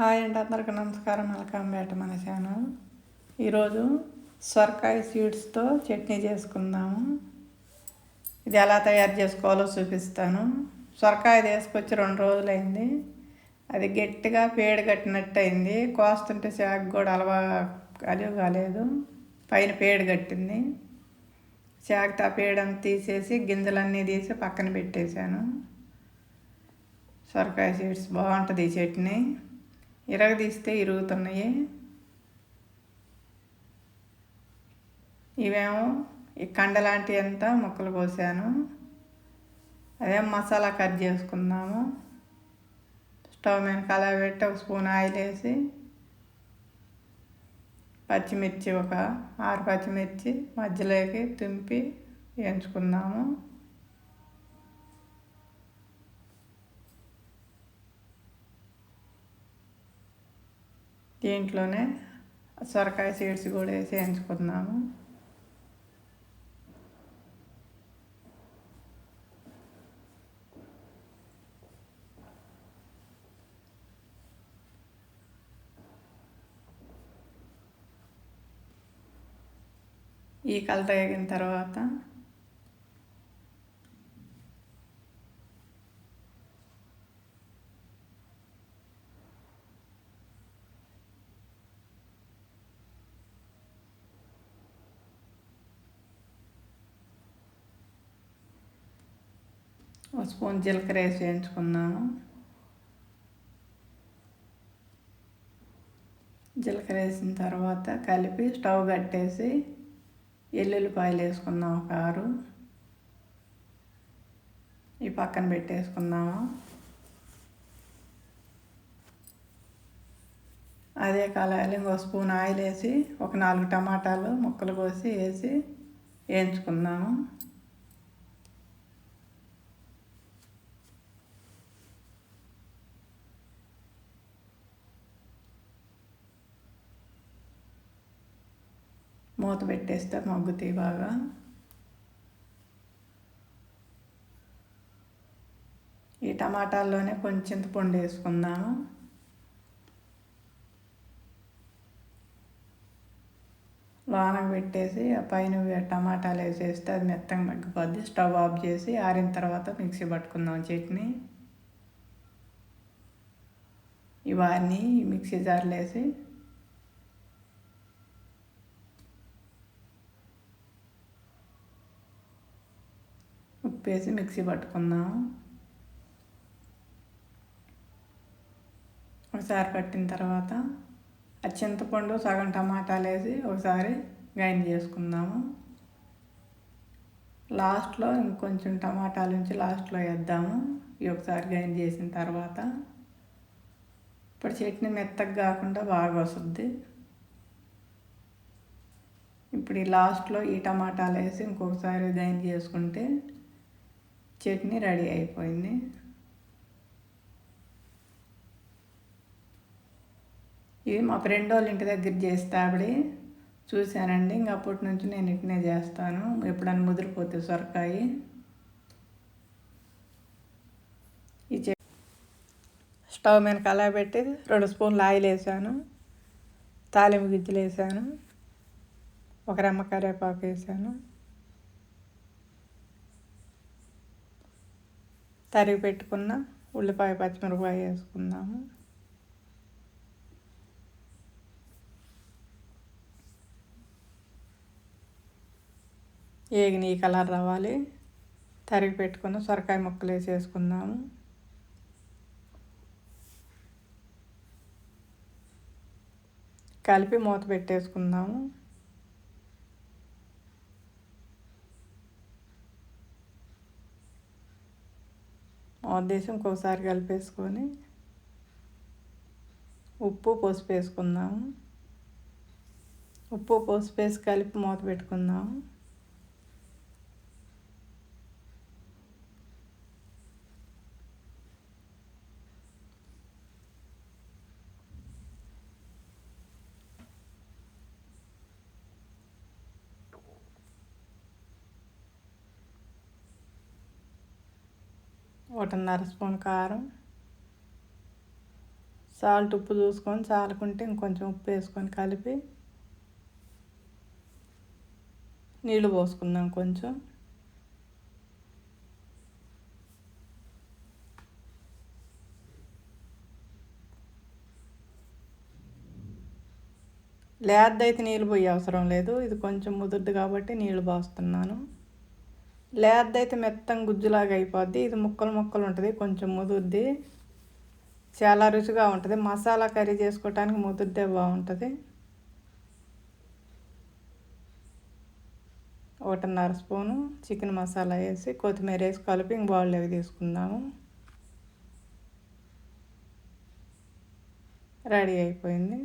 Hi అండి అందరికీ నమస్కారం. వెల్కమ్ బ్యాట్ మన ఛానల్. ఈరోజు సొరకాయ సీడ్స్తో చట్నీ చేసుకుందాము. ఇది ఎలా తయారు చేసుకోవాలో చూపిస్తాను. సొరకాయ తీసుకొచ్చి రెండు రోజులైంది. అది గట్టిగా పేడు కట్టినట్టు అయింది. కోస్తుంటే శాఖ కూడా అలవా అలివి కాలేదు. పైన పేడు కట్టింది. శాఖతో ఆ పేడంతా తీసేసి గింజలన్నీ తీసి పక్కన పెట్టేశాను. సొరకాయ సీడ్స్ బాగుంటుంది ఈ చట్నీ. ఇరగదీస్తే ఇరుగుతున్నాయి. ఇవేమో ఈ కండ లాంటి అంతా ముక్కలు కోసాను. అదే మసాలా కట్ చేసుకుందాము. స్టవ్ మీద కలా పెట్టి ఒక స్పూన్ ఆయిల్ వేసి పచ్చిమిర్చి ఒక ఆరు పచ్చిమిర్చి మధ్యలోకి తుంపి వేయించుకుందాము. దీంట్లోనే సొరకాయ సీడ్స్ కూడా వేసి ఈ కలర్ వేగిన తర్వాత ఒక స్పూన్ జీలకర్ర వేసి వేయించుకున్నాను. జీలకర్ర వేసిన తర్వాత కలిపి స్టవ్ కట్టేసి ఎల్లుల్లిపాయలు వేసుకుందాం ఒక ఆరు. ఈ పక్కన పెట్టేసుకుందాము అదే కళాయిలు ఇంకో స్పూన్ ఆయిల్ వేసి ఒక నాలుగు టమాటాలు ముక్కలు కోసి వేసి వేయించుకుందాము మూత పెట్టేస్తే మగ్గుతాయి బాగా. ఈ టమాటాల్లోనే కొంచెం చింతపండు వేసుకుందాము. లోనకు పెట్టేసి ఆ పైన టమాటాలు వేసేస్తే అది మెత్తగా మగ్గిపోద్ది. స్టవ్ ఆఫ్ చేసి ఆరిన తర్వాత మిక్సీ పట్టుకుందాం చట్నీ. ఇవన్నీ మిక్సీ జార్లు వేసి ఉప్పు వేసి మిక్సీ పట్టుకుందాం. ఒకసారి పట్టిన తర్వాత ఆ చింతపండు సగం టమాటాలు వేసి ఒకసారి గ్రైండ్ చేసుకుందాము. లాస్ట్లో ఇంకొంచెం టమాటాలు నుంచి లాస్ట్లో వేద్దాము. ఇవి ఒకసారి గ్రైండ్ చేసిన తర్వాత ఇప్పుడు చట్నీ మెత్తగా కాకుండా బాగా వస్తుంది. ఇప్పుడు ఈ లాస్ట్లో ఈ టమాటాలు వేసి ఇంకొకసారి గ్రైండ్ చేసుకుంటే చట్నీ రెడీ అయిపోయింది. ఇది మా ఫ్రెండ్ వాళ్ళ ఇంటి దగ్గర చేస్తే ఆవిడ చూశానండి. ఇంక అప్పటి నుంచి నేను ఇట్నే చేస్తాను. ఎప్పుడన్నా ముదిరిపోతే సొరకాయ. ఈ స్టవ్ మీద కలా పెట్టి రెండు స్పూన్లు ఆయిల్ వేసాను. తాలింపు గిజ్జలు వేసాను. ఒక రెమ్మ కరివేపాకు వేసాను. తరిగి పెట్టుకున్న ఉల్లిపాయ పచ్చిమిరపకాయ వేసుకుందాము. ఏగిన ఈ కలర్ రావాలి. తరిగి పెట్టుకున్న సొరకాయ ముక్కలు వేసేసుకుందాము కలిపి మూత పెట్టేసుకుందాము. ఉద్దేశం ఒక్కోసారి కలిపేసుకొని ఉప్పు పసుపు వేసుకుందాము. ఉప్పు పసుపు వేసి కలిపి మూత పెట్టుకుందాము. ఒకటిన్నర స్పూన్ కారం. సాల్ట్ ఉప్పు చూసుకొని చాలుకుంటే ఇంకొంచెం ఉప్పు వేసుకొని కలిపి నీళ్ళు పోసుకుందాం కొంచెం. లేదైతే నీళ్ళు పోయే అవసరం లేదు. ఇది కొంచెం ముదురుది కాబట్టి నీళ్ళు పోస్తున్నాను. లేద్దైతే మెత్తం గుజ్జులాగా అయిపోద్ది. ఇది ముక్కలు ముక్కలు ఉంటుంది కొంచెం ముదురుద్ది చాలా రుచిగా ఉంటుంది. మసాలా కర్రీ చేసుకోవటానికి ముదురుదే బాగుంటుంది. ఒకటిన్నర స్పూను చికెన్ మసాలా వేసి కొత్తిమీర వేసి కలిపి ఇంక బౌల్ అవి తీసుకుందాము. రెడీ అయిపోయింది.